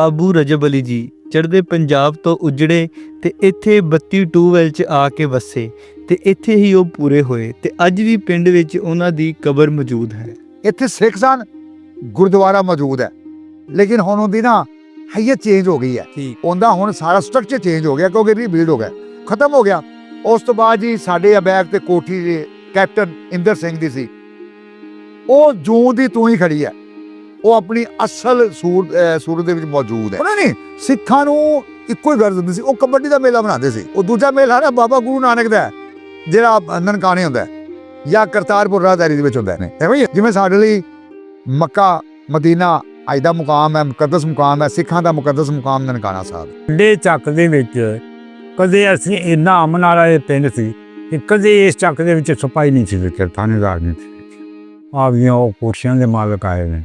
ਬਾਬੂ ਰਜਬ ਅਲੀ ਜੀ ਚੜ੍ਹਦੇ ਪੰਜਾਬ ਤੋਂ ਉਜੜੇ ਤੇ ਇੱਥੇ 32 ਟੂਵੈਲ ਚ ਆ ਕੇ ਵਸੇ ਤੇ ਇੱਥੇ ਹੀ ਉਹ ਪੂਰੇ ਹੋਏ ਤੇ ਅੱਜ ਵੀ ਪਿੰਡ ਵਿੱਚ ਉਹਨਾਂ ਦੀ ਕਬਰ ਮੌਜੂਦ ਹੈ। ਇੱਥੇ ਸਿੱਖ ਸਨ ਗੁਰਦੁਆਰਾ ਮੌਜੂਦ ਹੈ। ਲੇਕਿਨ ਹੁਣ ਉਹਦੀ ਨਾ ਹੈਯਤ ਚੇਂਜ ਹੋ ਗਈ ਹੈ। ਉਹਦਾ ਹੁਣ ਸਾਰਾ ਸਟਰਕਚਰ ਚੇਂਜ ਹੋ ਗਿਆ ਕਿਉਂਕਿ ਰੀਬਿਲਡ ਹੋ ਗਿਆ। ਖਤਮ ਹੋ ਗਿਆ। ਉਸ ਤੋਂ ਬਾਅਦ ਜੀ ਸਾਡੇ ਅਬੈਗ ਤੇ ਕੋਠੀ ਦੇ ਕੈਪਟਨ ਇੰਦਰ ਸਿੰਘ ਦੀ ਸੀ। ਉਹ ਜੂੰ ਦੀ ਤੂੰ ਹੀ ਖੜੀ ਹੈ। ਉਹ ਆਪਣੀ ਅਸਲ ਸੂਰਤ ਦੇ ਵਿੱਚ ਮੌਜੂਦ ਹੈ। ਉਹਨਾਂ ਨੇ ਸਿੱਖਾਂ ਨੂੰ ਇੱਕੋ ਹੀ ਗਰਜ ਹੁੰਦੀ ਸੀ ਉਹ ਕਬੱਡੀ ਦਾ ਮੇਲਾ ਬਣਾਉਂਦੇ ਸੀ। ਉਹ ਦੂਜਾ ਮੇਲਾ ਨਾ ਬਾਬਾ ਗੁਰੂ ਨਾਨਕ ਦਾ ਜਿਹੜਾ ਨਨਕਾਣੇ ਹੁੰਦਾ ਹੈ, ਜਾਂ ਕਰਤਾਰਪੁਰ ਰਾਹਦਾਰੀ ਦੇ ਵਿੱਚ ਹੁੰਦਾ ਨੇ ਐਵੇਂ। ਜਿਵੇਂ ਸਾਡੇ ਲਈ ਮੱਕਾ ਮਦੀਨਾ ਅੱਜ ਦਾ ਮੁਕਾਮ ਹੈ ਮੁਕੱਦਸ ਮੁਕਾਮ ਹੈ ਸਿੱਖਾਂ ਦਾ ਮੁਕੱਦਸ ਮੁਕਾਮ ਨਨਕਾਣਾ ਸਾਹਿਬ। ਦੇ ਚੱਕ ਦੇ ਵਿੱਚ ਕਦੇ ਅਸੀਂ ਇੰਨਾ ਅਮਨ ਵਾਲਾ ਇਹ ਪਿੰਡ ਸੀ ਕਿ ਕਦੇ ਇਸ ਚੱਕ ਦੇ ਵਿੱਚ ਸਪਾਈ ਨਹੀਂ ਸੀ ਵੇਖਿਆ ਥਾਣੇਦਾਰ ਨਹੀਂ ਸੀ ਆਪਦੀਆਂ ਉਹ ਕੁਰਸੀਆਂ ਦੇ ਮਾਲਕ ਆਏ ਨੇ।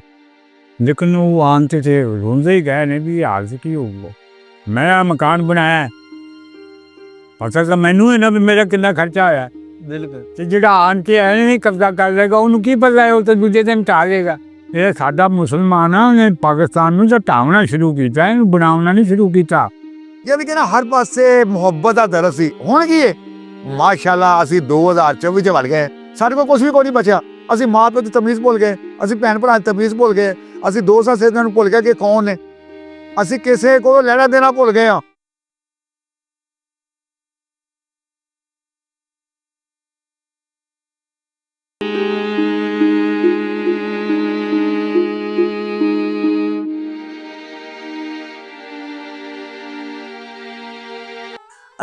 ਲੇਕਿਨ ਉਹ ਤੇ ਰੋਂਦੇ ਹੀ ਗਏ ਨੇ ਵੀ ਇਹ ਹਾਲ ਸੀ ਕੀ ਹੋਊਗਾ ਮੈਂ ਆ ਮਕਾਨ ਬਣਾਇਆ। ਪਤਾ ਤਾਂ ਮੈਨੂੰ ਇਹਨਾਂ ਵੀ ਮੇਰਾ ਕਿੰਨਾ ਖਰਚਾ ਆਇਆ ਬਿਲਕੁਲ ਤੇ ਜਿਹੜਾ ਆਣ ਕੇ ਐ ਨਹੀਂ ਕਬਜ਼ਾ ਕਰ ਲੇਗਾ ਉਹਨੂੰ ਕੀ ਪਤਾ ਹੈ ਉਹ ਤਾਂ ਦੂਜੇ ਦਿਨ ਢਾ ਲੇਗਾ ਇਹ ਸਾਡਾ ਮੁਸਲਮਾਨ ਆ ਉਹਨੇ ਪਾਕਿਸਤਾਨ ਨੂੰ ਢਾਉਣਾ ਸ਼ੁਰੂ ਕੀਤਾ ਇਹਨੂੰ ਬਣਾਉਣਾ ਨਹੀਂ ਸ਼ੁਰੂ ਕੀਤਾ ਯਾਨੀ ਕਿ ਨਾ ਹਰ ਪਾਸੇ ਮੁਹੱਬਤ ਦਾ ਦਰਸ ਸੀ ਹੁਣ ਕੀ ਹੈ ਮਾਸ਼ਾਅੱਲਾ ਅਸੀਂ 2024 ਚ ਵੜ ਗਏ ਸਾਡੇ ਕੋਲ ਕੁਝ ਵੀ ਕੋਈ ਨਹੀਂ ਬਚਿਆ ਅਸੀਂ ਮਾਂ ਪਿਓ ਦੀ ਤਮੀਜ਼ ਭੁੱਲ ਗਏ ਅਸੀਂ ਭੈਣ ਭਰਾ ਦੀ ਤਮੀਜ਼ ਭੁੱਲ ਗਏ ਅਸੀਂ ਦੋਸਤਾਂ ਸੇਧਾਂ ਨੂੰ ਭੁੱਲ ਗਏ ਕਿ ਕੌਣ ਨੇ? ਅਸੀਂ ਕਿਸੇ ਕੋਲ ਲੈਣਾ ਦੇਣਾ ਭੁੱਲ ਗਏ ਆ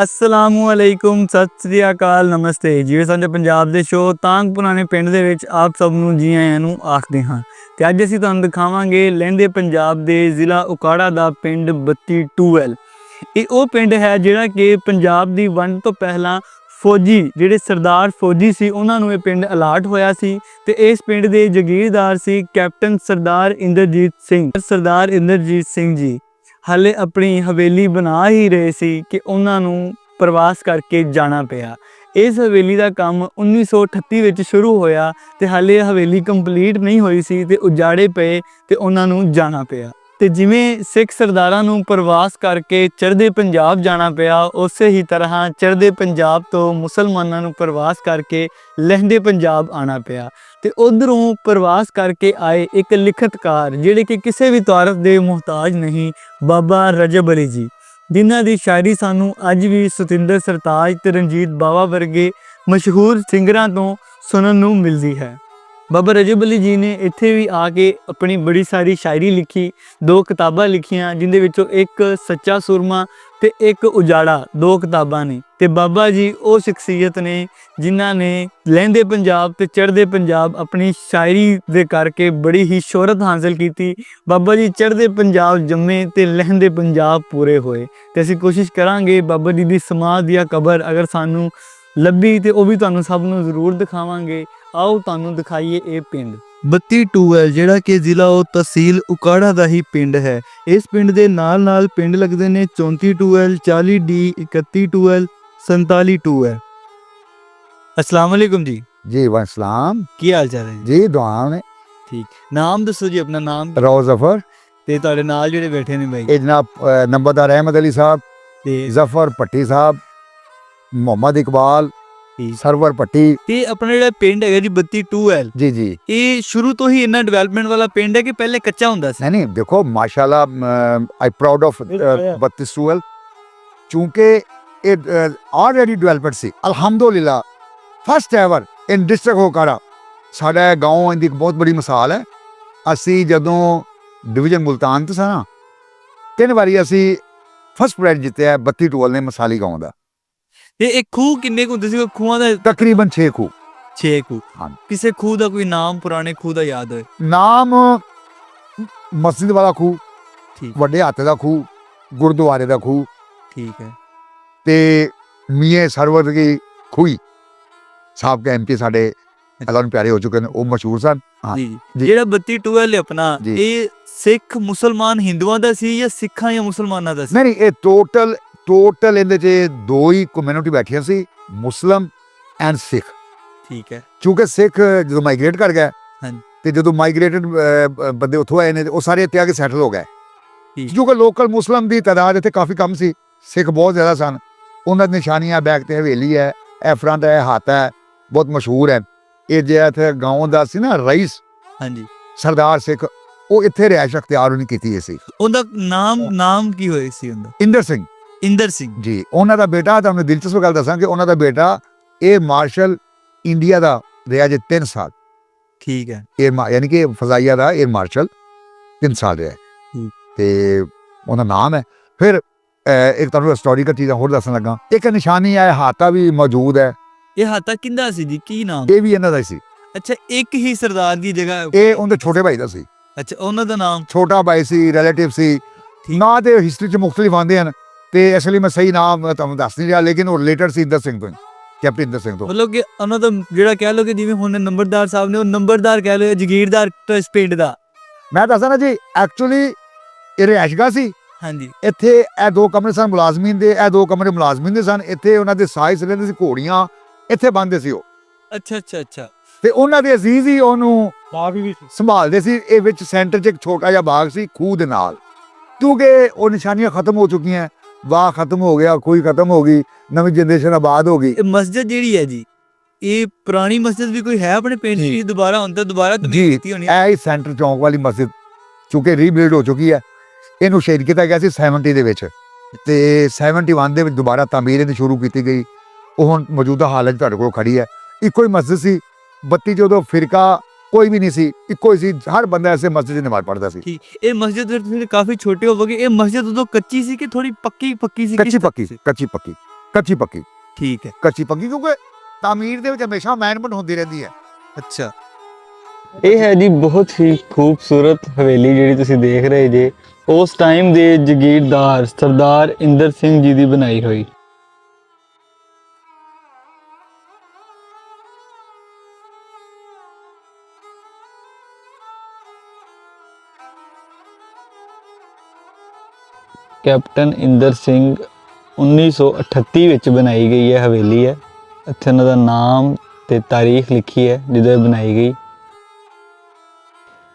ਅਸਲਾਮੁ ਅਲੈਕੁਮ, ਸਤਿ ਸ੍ਰੀ ਅਕਾਲ, ਨਮਸਤੇ। ਜਿਵੇਂ ਸਾਡੇ ਪੰਜਾਬ ਦੇ ਸ਼ੋਅ ਤਾਂਗ ਪੁਰਾਣੇ ਪਿੰਡ ਦੇ ਵਿੱਚ ਆਪ ਸਭ ਨੂੰ ਜੀ ਆਇਆਂ ਨੂੰ ਆਖਦੇ ਹਾਂ। ਤੇ ਅੱਜ ਅਸੀਂ ਤੁਹਾਨੂੰ ਦਿਖਾਵਾਂਗੇ ਲਹਿੰਦੇ ਪੰਜਾਬ ਦੇ ਜ਼ਿਲ੍ਹਾ ਉਕਾੜਾ ਦਾ ਪਿੰਡ 32 ਟੂਵੈਲ। ਇਹ ਉਹ ਪਿੰਡ ਹੈ ਜਿਹੜਾ ਕਿ ਪੰਜਾਬ ਦੀ ਵੰਡ ਤੋਂ ਪਹਿਲਾਂ ਫੌਜੀ, ਜਿਹੜੇ ਸਰਦਾਰ ਫੌਜੀ ਸੀ, ਉਹਨਾਂ ਨੂੰ ਇਹ ਪਿੰਡ ਅਲਾਟ ਹੋਇਆ ਸੀ ਤੇ ਇਸ ਪਿੰਡ ਦੇ ਜਗੀਰਦਾਰ ਸੀ ਕੈਪਟਨ ਸਰਦਾਰ ਇੰਦਰਜੀਤ ਸਿੰਘ। ਸਰਦਾਰ ਇੰਦਰਜੀਤ ਸਿੰਘ ਜੀ ਹਾਲੇ ਆਪਣੀ ਹਵੇਲੀ ਬਣਾ ਹੀ ਰਹੇ ਸੀ ਕਿ ਉਹਨਾਂ ਨੂੰ ਪ੍ਰਵਾਸ ਕਰਕੇ ਜਾਣਾ ਪਿਆ। ਇਸ ਹਵੇਲੀ ਦਾ ਕੰਮ 1938 ਵਿੱਚ ਸ਼ੁਰੂ ਹੋਇਆ ਤੇ ਹਾਲੇ ਹਵੇਲੀ ਕੰਪਲੀਟ ਨਹੀਂ ਹੋਈ ਸੀ ਤੇ ਉਜਾੜੇ ਪਏ ਤੇ ਉਹਨਾਂ ਨੂੰ ਜਾਣਾ ਪਿਆ। ਤੇ ਜਿਵੇਂ ਸਿੱਖ ਸਰਦਾਰਾਂ ਨੂੰ ਪ੍ਰਵਾਸ ਕਰਕੇ ਚੜ੍ਹਦੇ ਪੰਜਾਬ ਜਾਣਾ ਪਿਆ, ਉਸੇ ਹੀ ਤਰ੍ਹਾਂ ਚੜ੍ਹਦੇ ਪੰਜਾਬ ਤੋਂ ਮੁਸਲਮਾਨਾਂ ਨੂੰ ਪ੍ਰਵਾਸ ਕਰਕੇ ਲਹਿੰਦੇ ਪੰਜਾਬ ਆਣਾ ਪਿਆ। ਤੇ ਉਧਰੋਂ ਪ੍ਰਵਾਸ ਕਰਕੇ ਆਏ ਇੱਕ ਲਿਖਤਕਾਰ, ਜਿਹੜੇ ਕਿ ਕਿਸੇ ਵੀ ਤਾਰਫ ਦੇ ਮੁਹਤਾਜ ਨਹੀਂ, ਬਾਬਾ ਰਜਬ ਅਲੀ ਜੀ, ਜਿਨ੍ਹਾਂ ਦੀ ਸ਼ਾਇਰੀ ਸਾਨੂੰ ਅੱਜ ਵੀ ਸਤਿੰਦਰ ਸਰਤਾਜ ਤੇ ਰਣਜੀਤ ਬਾਵਾ ਵਰਗੇ ਮਸ਼ਹੂਰ ਸਿੰਗਰਾਂ ਤੋਂ ਸੁਣਨ ਨੂੰ ਮਿਲਦੀ ਹੈ। ਬਾਬਾ ਰਜਬ ਅਲੀ ਜੀ ਨੇ ਇੱਥੇ ਵੀ ਆ ਕੇ ਆਪਣੀ ਬੜੀ ਸਾਰੀ ਸ਼ਾਇਰੀ ਲਿਖੀ, ਦੋ ਕਿਤਾਬਾਂ ਲਿਖੀਆਂ ਜਿਨ੍ਹਾਂ ਵਿੱਚੋਂ ਇੱਕ ਸੱਚਾ ਸੂਰਮਾ ਤੇ ਇੱਕ ਉਜਾੜਾ, ਦੋ ਕਿਤਾਬਾਂ ਨੇ। ਤੇ ਬਾਬਾ ਜੀ ਉਹ ਸ਼ਖਸੀਅਤ ਨੇ ਜਿਨ੍ਹਾਂ ਨੇ ਲਹਿੰਦੇ ਪੰਜਾਬ ਤੇ ਚੜ੍ਹਦੇ ਪੰਜਾਬ ਆਪਣੀ ਸ਼ਾਇਰੀ ਦੇ ਕਰਕੇ ਬੜੀ ਹੀ ਸ਼ੋਹਰਤ ਹਾਸਲ ਕੀਤੀ। ਬਾਬਾ ਜੀ ਚੜ੍ਹਦੇ ਪੰਜਾਬ ਜੰਮੇ ਤੇ ਲਹਿੰਦੇ ਪੰਜਾਬ ਪੂਰੇ ਹੋਏ। ਤੇ ਅਸੀਂ ਕੋਸ਼ਿਸ਼ ਕਰਾਂਗੇ ਬਾਬਾ ਜੀ ਦੀ ਸਮਾਧ ਜਾਂ ਕਬਰ ਅਗਰ ਸਾਨੂੰ ਲੱਭੀ ਤੇ ਉਹ ਵੀ ਤੁਹਾਨੂੰ ਸਭ ਨੂੰ ਜ਼ਰੂਰ ਦਿਖਾਵਾਂਗੇ। ਆਓ ਤੁਹਾਨੂੰ ਦਿਖਾਈਏ ਇਹ ਪਿੰਡ। 32 ਟੂਵੈਲ ਜਿਹੜਾ ਕਿ ਜ਼ਿਲ੍ਹਾ ਉਹ ਤਹਿਸੀਲ ਉਕਾੜਾ ਦਾ ਹੀ ਪਿੰਡ ਹੈ। ਇਸ ਪਿੰਡ ਦੇ ਨਾਲ ਨਾਲ ਪਿੰਡ ਲੱਗਦੇ ਨੇ 34 ਟੂਵੈਲ 40 ਡੀ 31 ਟੂਵੈਲ 47 ਟੂਵੈਲ। ਅਸਲਾਮ ਵਾਲੇਕੁਮ ਜੀ। ਜੀ ਵਸਲਾਮ। ਕੀ ਹਾਲ ਚਾਲ ਹੈ ਜੀ? ਜੀ ਦੁਆ ਨੇ। ਠੀਕ। ਨਾਮ ਦੱਸੋ ਜੀ ਆਪਣਾ ਨਾਮ। ਰੋ ਜ਼ਫਰ। ਤੇ ਤੁਹਾਡੇ ਨਾਲ ਜਿਹੜੇ ਬੈਠੇ ਨੇ ਬਾਈ? ਇਹ ਜਨਾਬ ਨੰਬਰਦਾਰ ਅਹਿਮਦ ਅਲੀ ਸਾਹਿਬ ਤੇ ਜ਼ਫਰ ਪੱਟੀ ਸਾਹਿਬ ਮੁਹੰਮਦ ਇਕਬਾਲ। ਸਰਵਰ ਪੱਟੀ ਤੇ ਆਪਣਾ ਜਿਹੜਾ ਪਿੰਡ ਹੈਗਾ ਜੀ 32 ਟੂਵੈਲ ਜੀ ਜੀ। ਇਹ ਸ਼ੁਰੂ ਤੋਂ ਹੀ ਇੰਨਾ ਡਿਵੈਲਪਮੈਂਟ ਵਾਲਾ ਪਿੰਡ ਹੈ ਕਿ ਪਹਿਲੇ ਕੱਚਾ ਹੁੰਦਾ ਸੀ? ਨਹੀਂ ਨਹੀਂ ਦੇਖੋ ਮਾਸ਼ਾਅੱਲਾ ਆਈ ਪ੍ਰਾਊਡ ਆਫ ਬਿਲਕੁਲ। ਬੱਤਿਸੂਲ ਚੂੰਕਿ ਇਹ ਆਲਰੇਡੀ ਡਿਵੈਲਪਡ ਸੀ। ਅਲਹਮਦੁਲਿਲਾ ਫਸਟ ਐਵਰ ਇਨ ਡਿਸਟ੍ਰਿਕਟ ਹੋਕਾਰਾ। ਸਾਡਾ ਗਾਉਂ ਦੀ ਇੱਕ ਬਹੁਤ ਬੜੀ ਮਿਸਾਲ ਹੈ। ਅਸੀਂ ਜਦੋਂ ਡਿਵੀਜ਼ਨ ਮੁਲਤਾਨ ਤੋਂ ਸਾਂ ਤਿੰਨ ਵਾਰੀ ਅਸੀਂ ਫਸਟ ਪ੍ਰਾਈਜ਼ ਜਿੱਤਿਆ 32 ਟੋਲ ਨੇ ਮਸਾਲੀ ਗਾਉਂ ਦਾ। ਤੇ ਇਹ ਖੂਹ ਕਿੰਨੇ ਕੁ ਹੁੰਦੇ ਸੀ? ਖੂਹਾਂ ਦਾ ਤਕਰੀਬਨ 6 ਖੂ 6 ਖੂਹ। ਹਾਂ। ਕਿਸੇ ਖੂਹ ਦਾ ਕੋਈ ਨਾਮ ਪੁਰਾਣੇ ਖੂਹ ਦਾ ਯਾਦ ਹੋਏ? ਨਾਮ ਮਸਜਿਦ ਵਾਲਾ ਖੂ ਠੀਕ। ਵੱਡੇ ਹੱਥ ਦਾ ਖੂ ਗੁਰਦੁਆਰੇ ਦਾ ਖੂ ਠੀਕ ਹੈ। ਤੇ ਮੀਏ ਸਰਵਰ ਦੀ ਖੂਈ ਸਾਬਕਾ ਐਮਪੀ ਸਾਡੇ ਐਲਾਨ ਪਿਆਰੇ ਹੋ ਚੁੱਕੇ ਨੇ ਉਹ ਮਸ਼ਹੂਰ ਸਨ। ਹਾਂ, ਜੀ। ਜੀ। ਜਿਹੜਾ 32 ਟੂਵੈਲ ਹੈ ਆਪਣਾ ਜੀ। ਇਹ ਸਿੱਖ ਮੁਸਲਮਾਨ ਹਿੰਦੂਆਂ ਦਾ ਸੀ ਜਾਂ ਸਿੱਖਾਂ ਜਾਂ ਮੁਸਲਮਾਨਾਂ ਦਾ ਸੀ? ਨਹੀਂ ਨਹੀਂ ਇਹ ਟੋਟਲ ਟੋਟਲ ਇਹਦੇ 'ਚ ਦੋ ਹੀ ਕਮਿਊਨਿਟੀ ਬੈਠੀਆਂ ਸੀ ਮੁਸਲਮ ਐਂਡ ਸਿੱਖ। ਠੀਕ ਹੈ। ਕਿਉਂਕਿ ਸਿੱਖ ਜਦੋਂ ਮਾਈਗ੍ਰੇਟ ਕਰ ਗਏ ਹਾਂਜੀ। ਤੇ ਜਦੋਂ ਮਾਈਗ੍ਰੇਟਡ ਬੰਦੇ ਉੱਥੋਂ ਆਏ ਨੇ ਉਹ ਸਾਰੇ ਇੱਥੇ ਆ ਕੇ ਸੈਟਲ ਹੋ ਗਏ। ਕਿਉਂਕਿ ਲੋਕਲ ਮੁਸਲਮ ਦੀ ਤਾਦਾਦ ਇੱਥੇ ਕਾਫੀ ਕਮ ਸੀ ਸਿੱਖ ਬਹੁਤ ਜ਼ਿਆਦਾ ਸਨ। ਉਹਨਾਂ ਦੀ ਨਿਸ਼ਾਨੀਆਂ ਬੈਕ ਤੇ ਹਵੇਲੀ ਹੈ ਇਹ ਫਰੰਟ ਹੈ ਹੱਥ ਹੈ ਬਹੁਤ ਮਸ਼ਹੂਰ ਹੈ। ਇਹ ਜਿਹੜਾ ਇੱਥੇ ਗਾਉਂ ਦਾ ਸੀ ਨਾ ਰਈਸ ਹਾਂਜੀ। ਸਰਦਾਰ ਸਿੱਖ ਉਹ ਇੱਥੇ ਰਿਹਾਇਸ਼ ਅਖਤਿਆਰ ਉਹਨੇ ਕੀਤੀ ਸੀ। ਉਹਦਾ ਨਾਮ ਨਾਮ ਕੀ ਹੋਇਆ ਸੀ ਉਹਦਾ? ਇੰਦਰ ਸਿੰਘ। ਇੰਦਰ ਸਿੰਘ। ਜੀ ਉਹਨਾਂ ਦਾ ਬੇਟਾ ਤੁਹਾਨੂੰ ਦਿਲਚਸਪ ਗੱਲ ਦੱਸਾਂ ਕਿ ਉਹਨਾਂ ਦਾ ਬੇਟਾ ਇਹ ਮਾਰਸ਼ਲ ਇੰਡੀਆ ਦਾ ਰਿਹਾ ਜੇ 3 ਸਾਲ। ਠੀਕ ਹੈ। ਇਹ ਯਾਨੀ ਕਿ ਫਜ਼ਾਈਆ ਦਾ 에ਅਰ ਮਾਰਸ਼ਲ 3 ਸਾਲ ਰਿਹਾ। ਤੇ ਉਹਦਾ ਨਾਮ ਹੈ। ਫਿਰ ਇੱਕ ਤੁਹਾਨੂੰ ਹਿਸਟੋਰੀਕਲ ਚੀਜ਼ਾਂ ਹੋਰ ਦੱਸਣ ਲੱਗਾ। ਇੱਕ ਨਿਸ਼ਾਨੀ ਹੈ ਹਾਤਾ ਵੀ ਮੌਜੂਦ ਹੈ। ਇਹ ਹਾਤਾ ਕਿੰਦਾ ਸੀ ਜੀ? ਕੀ ਨਾਮ? ਇਹ ਵੀ ਇਹਨਾਂ ਦਾ ਸੀ। ਅੱਛਾ ਇੱਕ ਹੀ ਸਰਦਾਰ ਦੀ ਜਗ੍ਹਾ ਇਹ ਉਹਦੇ ਛੋਟੇ ਭਾਈ ਦਾ ਸੀ। ਅੱਛਾ ਉਹਨਾਂ ਦਾ ਨਾਮ? ਛੋਟਾ ਭਾਈ ਸੀ ਰਿਲੇਟਿਵ ਸੀ। ਨਾਂ ਤੇ ਹਿਸਟਰੀ ਚ ਮੁxtਲਿਫ ਆਉਂਦੇ ਹਨ। ਤੇ ਇਸ ਲਈ ਮੈਂ ਸਹੀ ਨਾਮ ਤੁਹਾਨੂੰ ਦੱਸ ਨਹੀਂ ਰਿਹਾ ਲੇਕਿਨ ਉਹ ਰਿਲੇਟਡ ਸੀ ਇੰਦਰ ਸਿੰਘ ਤੋਂ ਹੀ, ਕੈਪਟਨ ਇੰਦਰ ਸਿੰਘ ਤੋਂ। ਮਤਲਬ ਕਿ ਉਹਨਾਂ ਦਾ ਜਿਹੜਾ ਕਹਿ ਲਓ ਕਿ ਜਿਵੇਂ ਹੁਣ ਨੰਬਰਦਾਰ ਸਾਹਿਬ ਨੇ ਉਹ ਨੰਬਰਦਾਰ ਕਹਿ ਲਓ ਜਾਂ ਜਗੀਰਦਾਰ ਇਸ ਪਿੰਡ ਦਾ। ਮੈਂ ਦੱਸਦਾ ਨਾ ਜੀ ਐਕਚੁਅਲੀ ਇਹ ਰਿਹਾਇਸ਼ਗਾਹ ਸੀ। ਹਾਂਜੀ। ਇੱਥੇ ਇਹ ਦੋ ਕਮਰੇ ਸਨ ਮੁਲਾਜ਼ਮੀਨ ਦੇ ਇਹ ਦੋ ਕਮਰੇ ਮੁਲਾਜ਼ਮੀਨ ਦੇ ਸਨ। ਇੱਥੇ ਉਹਨਾਂ ਦੇ ਸਾਇਸ ਰਹਿੰਦੇ ਸੀ ਘੋੜੀਆਂ ਇੱਥੇ ਬੰਦੇ ਸੀ ਉਹ। ਅੱਛਾ ਅੱਛਾ ਅੱਛਾ। ਤੇ ਉਹਨਾਂ ਦੇ ਅਜ਼ੀਜ਼ ਹੀ ਉਹਨੂੰ ਬਾਗ ਵੀ ਸੀ। ਸੰਭਾਲਦੇ ਸੀ ਇਹ ਵਿੱਚ ਸੈਂਟਰ 'ਚ ਇੱਕ ਛੋਟਾ ਜਿਹਾ ਬਾਗ ਸੀ ਖੂਹ ਦੇ ਨਾਲ। ਕਿਉਂਕਿ ਉਹ ਨਿਸ਼ਾਨੀਆਂ ਖਤਮ ਹੋ ਚੁੱਕੀਆਂ ਵਾਹ ਖਤਮ ਹੋ ਗਿਆ ਕੋਈ ਖਤਮ ਹੋ ਗਈ ਨਵੀਂ ਜਨਰੇਸ਼ਨ ਆਬਾਦ ਹੋ ਗਈ। ਇਹ ਮਸਜਿਦ ਜਿਹੜੀ ਹੈ ਜੀ ਇਹ ਪੁਰਾਣੀ ਮਸਜਿਦ ਵੀ ਕੋਈ ਹੈ ਆਪਣੇ ਪਿੰਡ। ਦੀ ਦੁਬਾਰਾ ਹੁਣ ਤਾਂ ਦੁਬਾਰਾ ਜੀ ਕੀਤੀ ਹੋਣੀ ਹੈ। ਇਹ ਹੀ ਸੈਂਟਰ ਚੌਂਕ ਵਾਲੀ ਮਸਜਿਦ ਚੁੱਕੇ ਰੀਬਿਲਡ ਹੋ ਚੁੱਕੀ ਹੈ। ਇਹਨੂੰ ਸ਼ਹੀਦ ਕੀਤਾ ਗਿਆ ਸੀ 70 ਦੇ ਵਿੱਚ। ਤੇ 71 ਦੇ ਵਿੱਚ ਦੁਬਾਰਾ ਤਾਮੀਰ ਇਹਦੀ ਸ਼ੁਰੂ ਕੀਤੀ ਗਈ। ਉਹ ਹੁਣ ਮੌਜੂਦਾ ਹਾਲਤ ਤੁਹਾਡੇ ਕੋਲ ਖੜੀ ਹੈ। ਇੱਕੋ ਹੀ ਮਸਜਿਦ ਸੀ ਬੱਤੀ ਜਦੋਂ ਫਿਰਕਾ ਕੋਈ ਵੀ ਨਹੀਂ ਸੀ ਇੱਕੋ ਹੀ ਸੀ ਹਰ ਬੰਦਾ ਐਸੇ ਮਸਜਿਦ 'ਚ ਨਮਾਜ਼ ਪੜ੍ਹਦਾ ਸੀ। ਠੀਕ ਇਹ ਮਸਜਿਦ ਫਿਰ ਤੁਸੀਂ ਕਾਫੀ ਛੋਟੇ ਹੋਵੋਗੇ ਇਹ ਮਸਜਿਦ ਉਦੋਂ ਕੱਚੀ ਸੀ ਕਿ ਥੋੜੀ ਪੱਕੀ ਪੱਕੀ ਸੀ? ਕੱਚੀ ਪੱਕੀ? ਕੱਚੀ ਪੱਕੀ ਕੱਚੀ ਪੱਕੀ। ਠੀਕ ਹੈ। ਕੱਚੀ ਪੱਕੀ ਕਿਉਂਕਿ ਤਾਮੀਰ ਦੇ ਵਿੱਚ ਹਮੇਸ਼ਾ ਮੈਨਮੈਂਟ ਹੁੰਦੀ ਰਹਿੰਦੀ ਹੈ। ਅੱਛਾ। ਇਹ ਹੈ ਜੀ ਬਹੁਤ ਹੀ ਖੂਬਸੂਰਤ ਹਵੇਲੀ ਜਿਹੜੀ ਤੁਸੀਂ ਦੇਖ ਰਹੇ ਜੇ। ਉਸ ਟਾਈਮ ਦੇ ਜਗੀਰਦਾਰ ਸਰਦਾਰ ਇੰਦਰ ਸਿੰਘ ਜੀ ਦੀ ਬਣਾਈ ਹੋਈ। ਕੈਪਟਨ ਇੰਦਰ ਸਿੰਘ 1938 ਵਿੱਚ ਬਣਾਈ ਗਈ ਹੈ ਹਵੇਲੀ ਹੈ। ਇੱਥੇ ਉਹਨਾਂ ਦਾ ਨਾਮ ਤੇ ਤਾਰੀਖ ਲਿਖੀ ਹੈ, ਜਦੋਂ ਇਹ ਬਣਾਈ ਗਈ।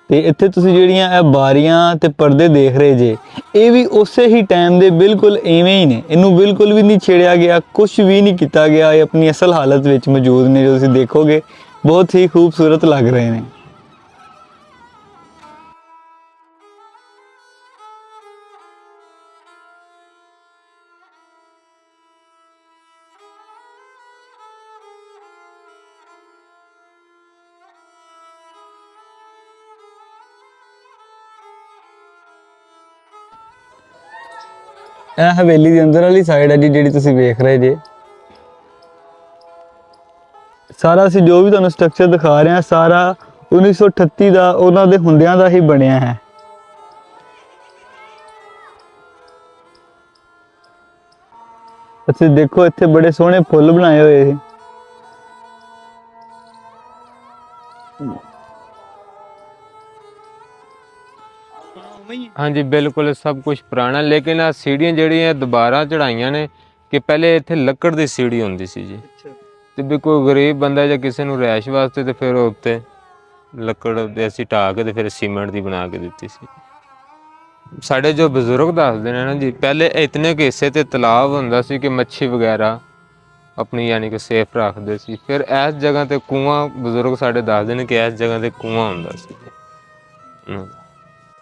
ਤੇ ਇੱਥੇ ਤੁਸੀਂ ਜਿਹੜੀਆਂ ਇਹ ਬਾਰੀਆਂ ਤੇ ਪਰਦੇ ਦੇਖ ਰਹੇ ਜੇ, ਇਹ ਵੀ ਉਸੇ ਹੀ ਟਾਈਮ ਦੇ ਬਿਲਕੁਲ ਐਵੇਂ ਹੀ ਨੇ। ਇਹਨੂੰ ਬਿਲਕੁਲ ਵੀ ਨਹੀਂ ਛੇੜਿਆ ਗਿਆ ਕੁਝ ਵੀ ਨਹੀਂ ਕੀਤਾ ਗਿਆ। ਇਹ ਆਪਣੀ ਅਸਲ ਹਾਲਤ ਵਿੱਚ ਮੌਜੂਦ ਨੇ ਜੋ ਤੁਸੀਂ ਦੇਖੋਗੇ, ਬਹੁਤ ਹੀ ਖੂਬਸੂਰਤ ਲੱਗ ਰਹੇ ਨੇ। ਇਹ ਹਵੇਲੀ ਦੀ ਅੰਦਰ ਵਾਲੀ ਸਾਈਡ ਹੈ ਜੀ, ਜਿਹੜੀ ਤੁਸੀਂ ਵੇਖ ਰਹੇ ਜੇ। ਸਾਰਾ ਅਸੀਂ ਜੋ ਵੀ ਤੁਹਾਨੂੰ ਸਟਰਕਚਰ ਦਿਖਾ ਰਹੇ ਹਾਂ, ਸਾਰਾ 1938 ਦਾ ਉਹਨਾਂ ਦੇ ਹੁੰਦਿਆਂ ਦਾ ਹੀ ਬਣਿਆ ਹੈ। ਤੁਸੀਂ ਦੇਖੋ, ਇੱਥੇ ਬੜੇ ਸੋਹਣੇ ਫੁੱਲ ਬਣਾਏ ਹੋਏ। ਨੇ ਹਾਂਜੀ ਬਿਲਕੁਲ ਸਭ ਕੁਝ ਪੁਰਾਣਾ ਲੇਕਿਨ ਆ ਸੀੜੀਆਂ ਜਿਹੜੀਆਂ ਦੁਬਾਰਾ ਚੜਾਈਆਂ ਨੇ ਕਿ ਪਹਿਲੇ ਇੱਥੇ ਲੱਕੜ ਦੀ ਸੀੜੀ ਹੁੰਦੀ ਸੀ ਜੀ। ਤੇ ਵੀ ਕੋਈ ਗਰੀਬ ਬੰਦਾ ਜਾਂ ਕਿਸੇ ਨੂੰ ਰਿਹਾਇਸ਼ ਵਾਸਤੇ ਤੇ ਫਿਰ ਉਹ ਉੱਤੇ ਲੱਕੜ ਦੇ ਅਸੀਂ ਢਾਹ ਕੇ ਤੇ ਫਿਰ ਸੀਮੈਂਟ ਦੀ ਬਣਾ ਕੇ ਦਿੱਤੀ ਸੀ। ਸਾਡੇ ਜੋ ਬਜ਼ੁਰਗ ਦੱਸਦੇ ਨੇ ਨਾ ਜੀ ਪਹਿਲੇ ਇਤਨੇ ਕੁ ਹਿੱਸੇ ਤੇ ਤਲਾਬ ਹੁੰਦਾ ਸੀ ਕਿ ਮੱਛੀ ਵਗੈਰਾ ਆਪਣੀ ਯਾਨੀ ਕਿ ਸੇਫ ਰੱਖਦੇ ਸੀ। ਫਿਰ ਇਸ ਜਗ੍ਹਾ ਤੇ ਕੂਆਂ ਬਜ਼ੁਰਗ ਸਾਡੇ ਦੱਸਦੇ ਨੇ ਕਿ ਇਸ ਜਗ੍ਹਾ ਤੇ ਕੂਆਂ ਹੁੰਦਾ ਸੀ। ਹਮ।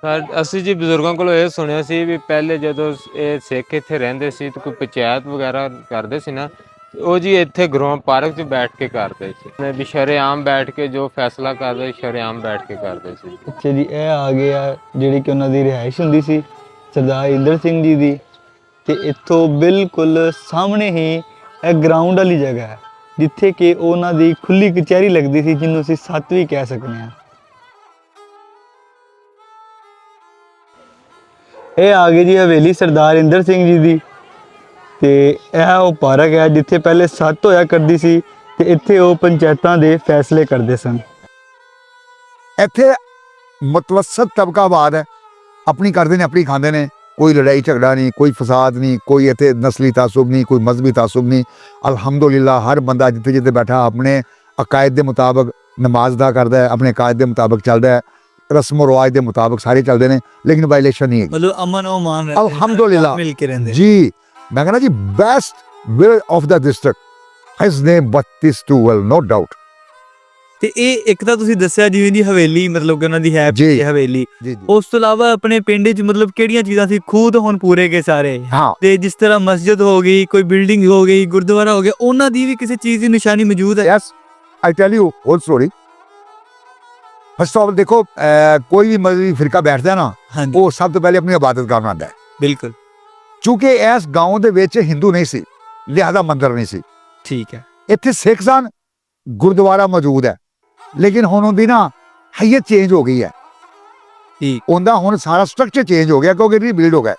ਸਰ ਅਸੀਂ ਜੀ ਬਜ਼ੁਰਗਾਂ ਕੋਲੋਂ ਇਹ ਸੁਣਿਆ ਸੀ ਵੀ ਪਹਿਲੇ ਜਦੋਂ ਇਹ ਸਿੱਖ ਇੱਥੇ ਰਹਿੰਦੇ ਸੀ ਤੇ ਕੋਈ ਪੰਚਾਇਤ ਵਗੈਰਾ ਕਰਦੇ ਸੀ ਨਾ, ਤੇ ਉਹ ਜੀ ਇੱਥੇ ਗਰਾਊਂਡ ਪਾਰਕ 'ਚ ਬੈਠ ਕੇ ਕਰਦੇ ਸੀ। ਨੇ ਵੀ ਸ਼ਰੇਆਮ ਬੈਠ ਕੇ ਜੋ ਫੈਸਲਾ ਕਰਦੇ ਸ਼ਰੇਆਮ ਬੈਠ ਕੇ ਕਰਦੇ ਸੀ। ਅੱਛਾ ਜੀ, ਇਹ ਆ ਗਏ ਆ ਜਿਹੜੀ ਕਿ ਉਹਨਾਂ ਦੀ ਰਿਹਾਇਸ਼ ਹੁੰਦੀ ਸੀ, ਸਰਦਾਰ ਇੰਦਰ ਸਿੰਘ ਜੀ ਦੀ। ਤੇ ਇੱਥੋਂ ਬਿਲਕੁਲ ਸਾਹਮਣੇ ਹੀ ਇਹ ਗਰਾਊਂਡ ਵਾਲੀ ਜਗ੍ਹਾ ਹੈ, ਜਿੱਥੇ ਕਿ ਉਹਨਾਂ ਦੀ ਖੁੱਲੀ ਕਚਹਿਰੀ ਲੱਗਦੀ ਸੀ, ਜਿਹਨੂੰ ਅਸੀਂ ਸੱਤ ਵੀ ਕਹਿ ਸਕਦੇ ਹਾਂ। ਇਹ ਆ ਗਈ ਜੀ ਹਵੇਲੀ ਸਰਦਾਰ ਇੰਦਰ ਸਿੰਘ ਜੀ ਦੀ। ਤੇ ਇਹ ਉਹ ਪਾਰਕ ਹੈ ਜਿੱਥੇ ਪਹਿਲੇ ਸੱਤ ਹੋਇਆ ਕਰਦੀ ਸੀ ਤੇ ਇੱਥੇ ਉਹ ਪੰਚਾਇਤਾਂ ਦੇ ਫੈਸਲੇ ਕਰਦੇ ਸਨ। ਇੱਥੇ ਮਤਵਸਤ ਤਬਕਾ ਆਬਾਦ ਹੈ। ਆਪਣੀ ਕਰਦੇ ਨੇ, ਆਪਣੀ ਖਾਂਦੇ ਨੇ। ਕੋਈ ਲੜਾਈ ਝਗੜਾ ਨਹੀਂ, ਕੋਈ ਫਸਾਦ ਨਹੀਂ, ਕੋਈ ਇੱਥੇ ਨਸਲੀ ਤਾਸੁਬ ਨਹੀਂ, ਕੋਈ ਮਜ਼ਹਬੀ ਤਾਸੁਬ ਨਹੀਂ। ਅਲਹਮਦੁਲਿਲਾ, ਹਰ ਬੰਦਾ ਜਿੱਥੇ ਜਿੱਥੇ ਬੈਠਾ ਆਪਣੇ ਅਕਾਇਦ ਦੇ ਮੁਤਾਬਕ ਨਮਾਜ਼ ਦਾ ਕਰਦਾ ਹੈ, ਆਪਣੇ ਅਕਾਇਦ ਦੇ ਮੁਤਾਬਕ ਚੱਲਦਾ ਹੈ। ਰਸਮ ਰਿਵਾਜ ਦੇ ਮੁਤਾਬਕ ਸਾਰੇ ਚੱਲਦੇ ਨੇ ਲੇਕਿਨ ਵਾਇਲੇਸ਼ਨ ਨਹੀਂ ਹੈ ਮਤਲਬ ਅਮਨ ਉਹ ਮਾਨ ਰਹਿੰਦੇ ਨੇ, ਅਲਹਮਦੁਲਿਲਾ। ਮਿਲ ਕੇ ਰਹਿੰਦੇ ਜੀ ਮੈਂ ਕਹਿੰਦਾ ਜੀ best will of the district his name ਬੱਤਿਸ ਟੂਵਲ ਨੋ ਡਾਊਟ ਤੇ ਇਹ ਇੱਕ ਤਾਂ ਤੁਸੀਂ ਦੱਸਿਆ ਜਿਵੇਂ ਦੀ ਹਵੇਲੀ ਮਤਲਬ ਕਿ ਉਹਨਾਂ ਦੀ ਹੈ ਜੀ। ਹਵੇਲੀ। ਉਸ ਤੋਂ ਇਲਾਵਾ ਆਪਣੇ ਪਿੰਡ 'ਚ ਮਤਲਬ ਕਿਹੜੀਆਂ ਚੀਜ਼ਾਂ ਸੀ? ਖੂਦ ਹੁਣ ਪੂਰੇ ਕੇ ਸਾਰੇ। ਤੇ ਜਿਸ ਤਰ੍ਹਾਂ ਮਸਜਿਦ ਹੋ ਗਈ ਕੋਈ ਬਿਲਡਿੰਗ ਹੋ ਗਈ ਗੁਰਦੁਆਰਾ ਹੋ ਗਿਆ ਉਹਨਾਂ ਦੀ ਵੀ ਕਿਸੇ ਚੀਜ਼ ਦੀ ਨਿਸ਼ਾਨੀ ਮੌਜੂਦ ਹੈ? Yes I tell you whole story first of ਦੇਖੋ ਕੋਈ ਵੀ ਮਰਜ਼ੀ ਫਿਰਕਾ ਬੈਠਦਾ ਨਾ ਉਹ ਸਭ ਤੋਂ ਪਹਿਲੇ ਆਪਣੀ ਇਬਾਦਤ ਕਰਨ ਆਉਂਦਾ ਹੈ। ਬਿਲਕੁਲ। ਕਿਉਂਕਿ ਇਸ گاਉਂ ਦੇ ਵਿੱਚ ਹਿੰਦੂ ਨਹੀਂ ਸੀ ਲਿਹਾਜ਼ਾ ਮੰਦਰ ਨਹੀਂ ਸੀ। ਠੀਕ ਹੈ। ਇੱਥੇ ਸਿੱਖ ਸਨ ਗੁਰਦੁਆਰਾ ਮੌਜੂਦ ਹੈ। ਲੇਕਿਨ ਹੁਣ ਉਹਦੀ ਨਾ ਹਈਅਤ ਚੇਂਜ ਹੋ ਗਈ ਹੈ। ਠੀਕ। ਉਹਦਾ ਹੁਣ ਸਾਰਾ ਸਟਰਕਚਰ ਚੇਂਜ ਹੋ ਗਿਆ ਕਿਉਂਕਿ ਰੀਬਿਲਡ ਹੋ ਗਿਆ।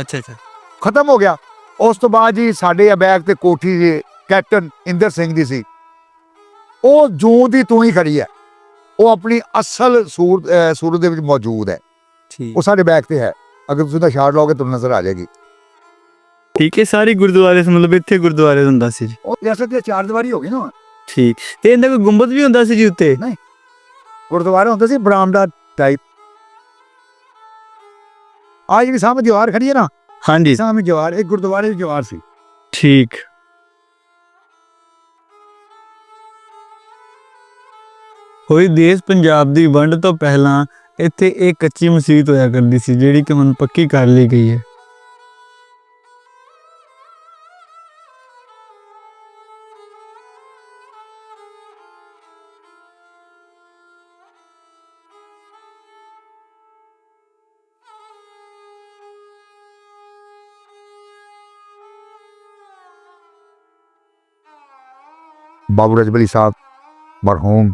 ਅੱਛਾ ਅੱਛਾ। ਖਤਮ ਹੋ ਗਿਆ। ਉਸ ਤੋਂ ਬਾਅਦ ਜੀ ਸਾਡੇ ਅਬੈਕ ਤੇ ਕੋਠੀ ਕੈਪਟਨ ਇੰਦਰ ਸਿੰਘ ਦੀ ਸੀ। ਉਹ ਜੂ ਦੀ ਤੂੰ ਹੀ ਖੜੀ ਹੈ। ਉਹ ਆਪਣੀ ਅਸਲ ਸੂਰਤ ਅਹ ਸੂਰਤ ਦੇ ਵਿੱਚ ਮੌਜੂਦ ਹੈ। ਠੀਕ। ਉਹ ਸਾਡੇ ਬੈਗ ਤੇ ਹੈ। ਅਗਰ ਤੁਸੀਂ ਦਾ ਸ਼ਾਟ ਲਓਗੇ ਤੁਹਾਨੂੰ ਨਜ਼ਰ ਆ ਜਾਏਗੀ। ਠੀਕ ਹੈ ਸਾਰੇ ਗੁਰਦੁਆਰੇ ਮਤਲਬ ਇੱਥੇ ਗੁਰਦੁਆਰੇ ਹੁੰਦਾ ਸੀ ਜੀ। ਉਹ ਜੈਸੇ ਤੇ ਚਾਰ ਦੀਵਾਰੀ ਹੋ ਗਈ ਨਾ ਠੀਕ। ਤੇ ਇਹਦਾ ਕੋਈ ਗੁੰਬਦ ਵੀ ਹੁੰਦਾ ਸੀ ਜੀ ਉੱਤੇ? ਗੁਰਦੁਆਰਾ ਹੁੰਦਾ ਸੀ ਬਰਾਮਦਾ ਟਾਈਪ ਆ ਜਿਹੜੀ ਸਾਹਮਣੇ ਦੀਵਾਰ ਖੜੀ ਹੈ ਨਾ ਹਾਂਜੀ। ਸਾਹਮਣੇ ਦੀਵਾਰ ਇੱਕ ਗੁਰਦੁਆਰੇ ਦੀ ਦੀਵਾਰ ਸੀ। ਠੀਕ। ਹੋਈ ਦੇਸ਼ ਪੰਜਾਬ ਦੀ ਵੰਡ ਤੋਂ ਪਹਿਲਾਂ ਇੱਥੇ ਇਹ ਕੱਚੀ ਮਸਜਿਦ ਹੋਇਆ ਕਰਦੀ ਸੀ, ਜਿਹੜੀ ਕਿ ਹੁਣ ਪੱਕੀ ਕਰ ਲਈ ਗਈ ਹੈ। ਬਾਬੂ ਰਜਬਲੀ ਸਾਹਿਬ ਮਰਹੂਮ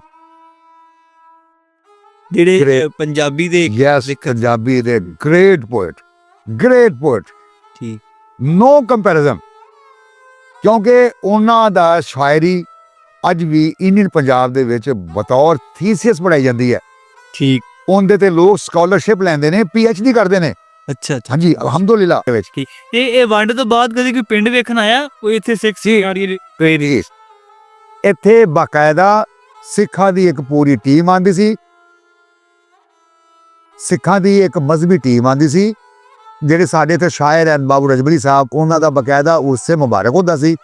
ਜਿਹੜੇ Great. ਪੰਜਾਬੀ ਦੇ ਯੈਸ ਪੰਜਾਬੀ ਦੇ ਗ੍ਰੇਟ ਪੋਇਟ ਗ੍ਰੇਟ ਪੋਇਟ ਠੀਕ। ਨੋ ਕੰਪੈਰੀਜ਼ਨ ਕਿਉਂਕਿ ਉਹਨਾਂ ਦਾ ਸ਼ਾਇਰੀ ਅੱਜ ਵੀ ਇੰਡੀਅਨ ਪੰਜਾਬ ਦੇ ਵਿੱਚ ਬਤੌਰ ਥੀਸੀਸ ਪੜਾਈ ਜਾਂਦੀ ਹੈ। ਠੀਕ। ਉਹਦੇ ਤੇ ਲੋਕ ਸਕਾਲਰਸ਼ਿਪ ਲੈਂਦੇ ਨੇ ਡੀ ਕਰਦੇ ਨੇ। ਅੱਛਾ ਅੱਛਾ। ਹਾਂਜੀ ਅਲਹਮਦੁਲਿਲਾ। ਦੇ ਵਿੱਚ ਇਹ ਇਹ ਵੰਡ ਤੋਂ ਬਾਅਦ ਕਦੇ ਕੋਈ ਪਿੰਡ ਵੇਖਣ ਆਇਆ? ਕੋਈ ਇੱਥੇ ਸਿੱਖ ਸੀ ਇੱਥੇ ਬਾਕਾਇਦਾ ਸਿੱਖਾਂ ਦੀ ਇੱਕ ਪੂਰੀ ਟੀਮ ਆਂਦੀ ਸੀ। ਸਿੱਖਾਂ ਦੀ ਇੱਕ ਮਜ਼ਹਬੀ ਟੀਮ ਆਂਦੀ ਸੀ ਜਿਹੜੇ ਸਾਡੇ ਇੱਥੇ ਸ਼ਾਇਰ ਹਨ ਬਾਬੂ ਰਜਬਲੀ ਸਾਹਿਬ ਉਹਨਾਂ ਦਾ ਬਕਾਇਦਾ ਉਸੇ ਮੁਬਾਰਕ ਹੁੰਦਾ ਸੀ।